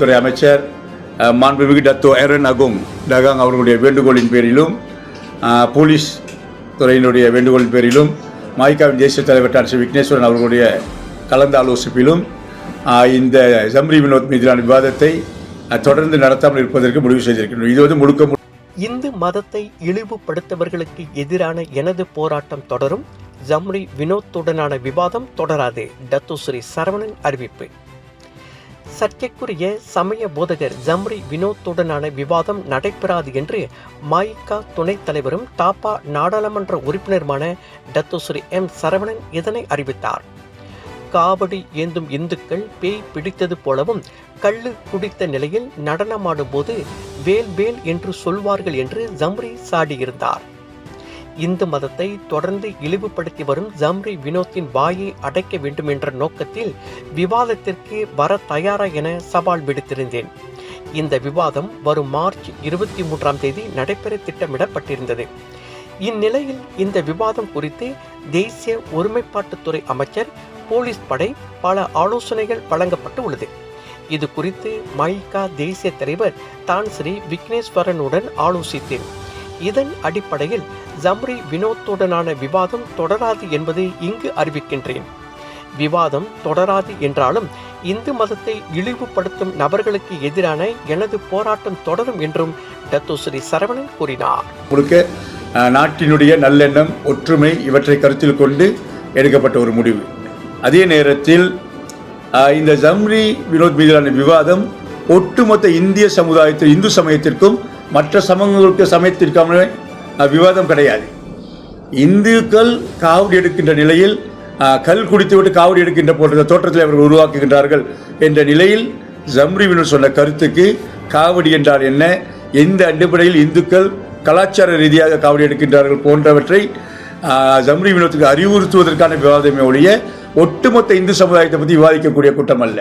துறை அமைச்சர் மாண்புமிகு டத்தோ எரன் அகும் டகாங் அவர்களுடைய வேண்டுகோளின் பேரிலும் போலீஸ் துறையினுடைய வேண்டுகோளின் பேரிலும் மாய்காவின் தேசிய தலைவர் டாக்டர் ஸ்ரீ விக்னேஸ்வரன் அவர்களுடைய கலந்து ஆலோசிப்பிலும் இந்த ஜம்ரி வினோத் மீதான விவாதத்தை தொடர்ந்து நடத்தாமல் இருப்பதற்கு முடிவு செய்திருக்கின்றோம். இது வந்து முழுக்க இந்து மதத்தை இழிவுபடுத்தவர்களுக்கு எதிரான எனது போராட்டம் தொடரும். ஜம்ரி வினோத்துடனான விவாதம் தொடராது. டத்துஸ்ரீ சரவணன் அறிவிப்பு. சர்ச்சைக்குரிய சமய போதகர் ஜம்ரி வினோத்துடனான விவாதம் நடைபெறாது என்று மாயிகா துணைத் தலைவரும் டாப்பா நாடாளுமன்ற உறுப்பினருமான டத்துஸ்ரீ எம் சரவணன் இதனை அறிவித்தார். காவடி ஏந்தும் இந்துக்கள் பேய் பிடித்தது போலவும் கள்ளு குடித்த நிலையில் நடனமாடும் போது வேல் வேல் என்று சொல்வார்கள் என்று ஜம்ரி சாடியிருந்தார். இந்து மதத்தை தொடர்ந்து இழிவுபடுத்தி வரும் ஜம்ரி வினோத்தின் வாயை அடைக்க வேண்டும் என்ற நோக்கத்தில் விவாதத்திற்கு வர தயாரா என சவால் விடுத்திருந்தேன். இந்த விவாதம் வரும் மார்ச் இருபத்தி மூன்றாம் தேதி நடைபெற திட்டமிடப்பட்டிருந்தது. இந்நிலையில் இந்த விவாதம் குறித்து தேசிய ஒருமைப்பாட்டுத்துறை அமைச்சர் போலீஸ் படை பல ஆலோசனைகள் வழங்கப்பட்டு உள்ளது. இது குறித்து மைகா தேசிய தலைவர் தான் ஸ்ரீ விக்னேஸ்வரனுடன் ஆலோசித்தேன். இதன் அடிப்படையில் ஜம்ரி வினோத்துடனான விவாதம் தொடராது என்பதை இங்கு அறிவிக்கின்றேன். விவாதம் தொடராது என்றாலும் இந்து மதத்தை இழிவுபடுத்தும் நபர்களுக்கு எதிரான எனது போராட்டம் தொடரும் என்றும் டத்தோஸ்ரீ சரவணன் கூறினார். முழுக்க நாட்டினுடைய நல்லெண்ணம் ஒற்றுமை இவற்றை கருத்தில் கொண்டு எடுக்கப்பட்ட ஒரு முடிவு. அதே நேரத்தில் இந்த ஜம்ரி வினோத் மீதான விவாதம் ஒட்டுமொத்த இந்திய சமுதாயத்தில் இந்து சமயத்திற்கும் மற்ற சமூகங்களுக்கு சமயத்திற்கான விவாதம் கிடையாது. இந்துக்கள் காவடி எடுக்கின்ற நிலையில் கல் குடித்துவிட்டு காவடி எடுக்கின்ற போன்ற தோற்றத்தில் அவர்கள் உருவாக்குகின்றார்கள் என்ற நிலையில் ஜம்ரிவினர் சொன்ன கருத்துக்கு காவடி என்றால் என்ன? எந்த அடிப்படையில் இந்துக்கள் கலாச்சார ரீதியாக காவடி எடுக்கின்றார்கள் போன்றவற்றை ஜம்ரி வினோத்துக்கு அறிவுறுத்துவதற்கான விவாதமே ஒழிய ஒட்டுமொத்த இந்து சமுதாயத்தை பற்றி விவாதிக்கக்கூடிய கூட்டம் அல்ல.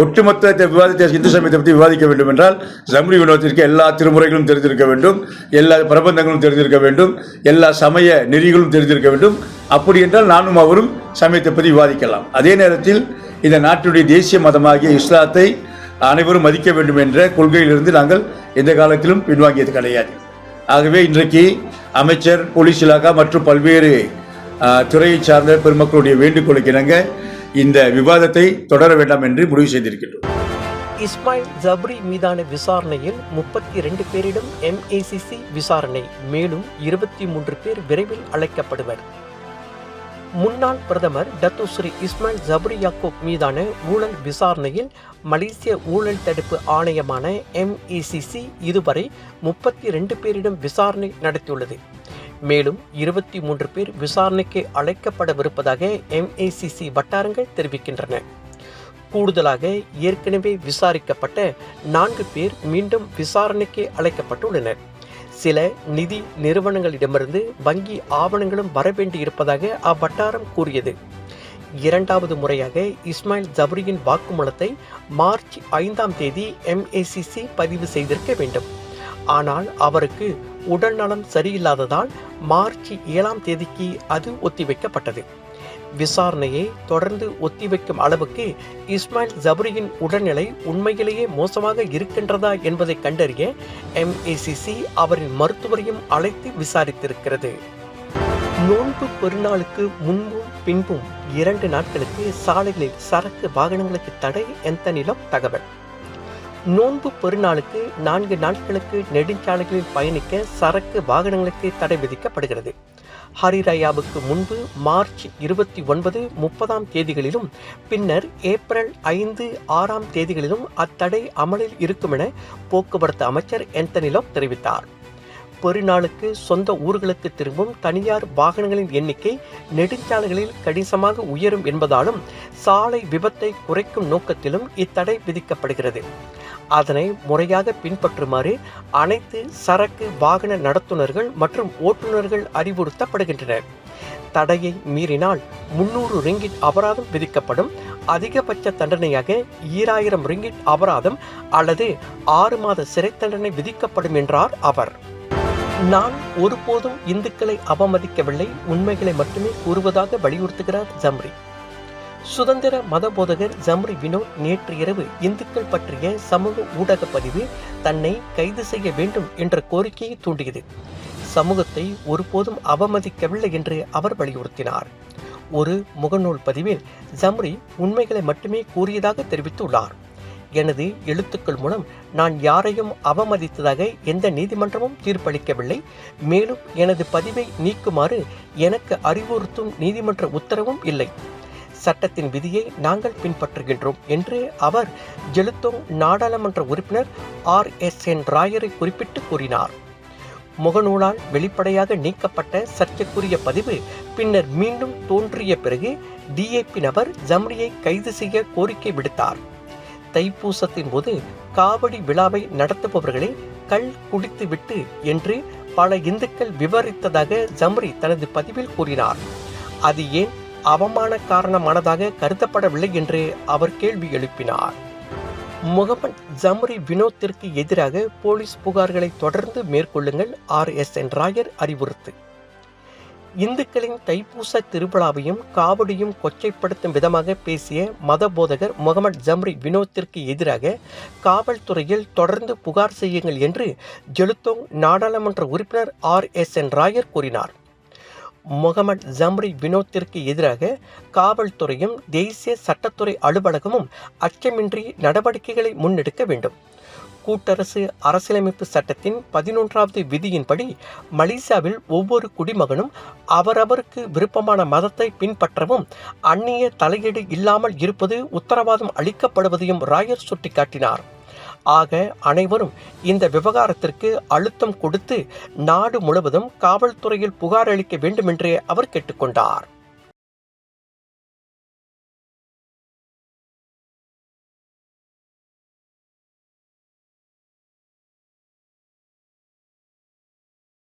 ஒட்டுமொத்த விவாதத்தை இந்து சமயத்தை பற்றி விவாதிக்க வேண்டும் என்றால் ஜம்ரி வினோத்திற்கு எல்லா திருமுறைகளும் தெரிந்திருக்க வேண்டும் எல்லா பிரபந்தங்களும் தெரிந்திருக்க வேண்டும் எல்லா சமய நெறிகளும் தெரிந்திருக்க வேண்டும். அப்படி என்றால் நானும் அவரும் சமயத்தை பற்றி விவாதிக்கலாம். அதே நேரத்தில் இந்த நாட்டுடைய தேசிய மதமாகிய இஸ்லாத்தை அனைவரும் மதிக்க வேண்டும் என்ற கொள்கையிலிருந்து நாங்கள் எந்த காலத்திலும் பின்வாங்கியது கிடையாது. ஆகவே இன்றைக்கு அமைச்சர் போலீஸ் இலாகா மற்றும் பல்வேறு துறையை சார்ந்த பெருமக்களுடைய வேண்டுகோளுக்கு இணங்க இந்த விவாதத்தை தொடர வேண்டாம் என்று முடிவு செய்திருக்கின்றோம். இஸ்மாயில் ஜப்ரி மீதான விசாரணையில் முப்பத்தி ரெண்டு பேரிடம் எம்ஏசிசி விசாரணை மேலும் இருபத்தி மூன்று பேர் விரைவில் அழைக்கப்படுவர். முன்னாள் பிரதமர் டத்துஸ்ரீ இஸ்மாயில் ஜப்ரி யாக்கூப் மீதான ஊழல் விசாரணையில் மலேசிய ஊழல் தடுப்பு ஆணையமான எம்ஏசிசி இதுவரை முப்பத்தி ரெண்டு பேரிடம் விசாரணை நடத்தியுள்ளது. மேலும் இருபத்தி மூன்று பேர் விசாரணைக்கு அழைக்கப்படவிருப்பதாக எம்ஏசிசி வட்டாரங்கள் தெரிவிக்கின்றன. கூடுதலாக ஏற்கனவே விசாரிக்கப்பட்ட நான்கு பேர் மீண்டும் விசாரணைக்கு அழைக்கப்பட்டுள்ளனர். சில நிதி நிறுவனங்களிடமிருந்து வங்கி ஆவணங்களும் வரவேண்டியிருப்பதாக அவ்வட்டாரம் கூறியது. இரண்டாவது முறையாக இஸ்மாயில் ஜபரியின் வாக்குமூலத்தை மார்ச் ஐந்தாம் தேதி எம்ஏசிசி பதிவு செய்திருக்க வேண்டும். ஆனால் அவருக்கு உடல்நலம் சரியில்லாததால் மார்ச் ஏழாம் தேதிக்கு அது ஒத்திவைக்கப்பட்டது. விசாரணையை தொடர்ந்து ஒத்திவைக்கும் அளவுக்கு இஸ்மாயில் ஜபரியின் உடல்நிலை உண்மையிலேயே மோசமாக இருக்கின்றதா என்பதை கண்டறிய எம்ஏசிசி அவரின் மருத்துவரையும் அழைத்து விசாரித்திருக்கிறது. நோன்பு பெருநாளுக்கு முன்பும் பின்பும் இரண்டு நாட்களுக்கு சாலைகளில் சரக்கு வாகனங்களுக்கு தடை எந்த நிலம் தகவல். நோன்பு பெருநாளுக்கு நான்கு நாட்களுக்கு நெடுஞ்சாலைகளில் பயணிக்க சரக்கு வாகனங்களுக்கு தடை விதிக்கப்படுகிறது. ஹரிராயாவுக்கு முன்பு மார்ச் இருபத்தி ஒன்பது முப்பதாம் தேதிகளிலும் பின்னர் ஏப்ரல் ஐந்து ஆறாம் தேதிகளிலும் அத்தடை அமலில் இருக்கும் என போக்குவரத்து அமைச்சர் எந்தனிலோ தெரிவித்தார். பெருநாளுக்கு சொந்த ஊர்களுக்கு திரும்பும் தனியார் வாகனங்களின் எண்ணிக்கை நெடுஞ்சாலைகளில் கணிசமாக உயரும் என்பதாலும் சாலை விபத்தை குறைக்கும் நோக்கத்திலும் இத்தடை விதிக்கப்படுகிறது. அதனை முறையாக பின்பற்றுமாறு அனைத்து சரக்கு வாகன நடத்துனர்கள் மற்றும் ஓட்டுநர்கள் அறிவுறுத்தப்படுகின்றனர் தடையை மீறினால் முன்னூறு ரிங்கிட் அபராதம் விதிக்கப்படும். அதிகபட்ச தண்டனையாக ஈராயிரம் ரிங்கிட் அபராதம் அல்லது ஆறு மாத சிறை தண்டனை விதிக்கப்படும் என்றார் அவர். நான் ஒருபோதும் இந்துக்களை அவமதிக்கவில்லை. உண்மைகளை மட்டுமே கூறுவதாக வலியுறுத்துகிறார் ஜம்ரி. சுதந்திர மத போதகர் ஜம்ரி வினோத் நேற்று இரவு இந்துக்கள் பற்றிய சமூக ஊடக பதிவு தன்னை கைது செய்ய வேண்டும் என்ற கோரிக்கையை தூண்டியது. சமூகத்தை ஒருபோதும் அவமதிக்கவில்லை என்று அவர் வலியுறுத்தினார். ஒரு முகநூல் பதிவில் ஜம்ரி உண்மைகளை மட்டுமே கூறியதாக தெரிவித்துள்ளார். எனது எழுத்துக்கள் மூலம் நான் யாரையும் அவமதித்ததாக எந்த நீதிமன்றமும் தீர்ப்பளிக்கவில்லை. மேலும் எனது பதிவை நீக்குமாறு எனக்கு அறிவுறுத்தும் நீதிமன்ற உத்தரவும் இல்லை. சட்டத்தின் விதியை நாங்கள் பின்பற்றுகின்றோம் என்று அவர் ஜெலுத்தோங் நாடாளுமன்ற உறுப்பினர் ஆர் எஸ் என் ராயரை குறிப்பிட்டு கூறினார். முகநூலால் வெளிப்படையாக நீக்கப்பட்ட சர்ச்சைக்குரிய பதிவு பின்னர் மீண்டும் தோன்றிய பிறகு டிஏபி நபர் ஜம்ரியை கைது செய்ய கோரிக்கை விடுத்தார். தைப்பூசத்தின் போது காவடி விழாவை நடத்துபவர்களை கள் குடித்துவிட்டு என்று பல இந்துக்கள் விவரித்ததாக ஜம்ரி தனது பதிவில் கூறினார். அது ஏன் அவமான காரணமானதாக கருதப்படவில்லை என்று அவர் கேள்வி எழுப்பினார். முகமது ஜம்ரி வினோத்திற்கு எதிராக போலீஸ் புகார்களை தொடர்ந்து மேற்கொள்ளுங்கள் ஆர். எஸ். என். ராயர் அறிவுறுத்து. இந்துக்களின் தைப்பூச திருவிழாவையும் காவடியும் கொச்சைப்படுத்தும் விதமாக பேசிய மத போதகர் முகமது ஜம்ரி வினோத்திற்கு எதிராக காவல்துறையில் தொடர்ந்து புகார் செய்யுங்கள் என்று ஜெலுத்தோங் நாடாளுமன்ற உறுப்பினர் ஆர். எஸ். என். ராயர் கூறினார். முகமது ஜம்ரி வினோத்திற்கு எதிராக காவல்துறையும் தேசிய சட்டத்துறை அலுவலகமும் அச்சமின்றி நடவடிக்கைகளை முன்னெடுக்க வேண்டும். கூட்டரசு அரசியலமைப்பு சட்டத்தின் பதினொன்றாவது விதியின்படி மலேசியாவில் ஒவ்வொரு குடிமகனும் அவரவருக்கு விருப்பமான மதத்தை பின்பற்றவும் அந்நிய தலையீடு இல்லாமல் இருப்பது உத்தரவாதம் அளிக்கப்படுவதையும் ராயர் சுட்டிக்காட்டினார். ஆக அனைவரும் இந்த விவகாரத்திற்கு அழுத்தம் கொடுத்து நாடு முழுவதும் காவல்துறையில் புகார் அளிக்க வேண்டுமென்றே அவர் கேட்டுக்கொண்டார்.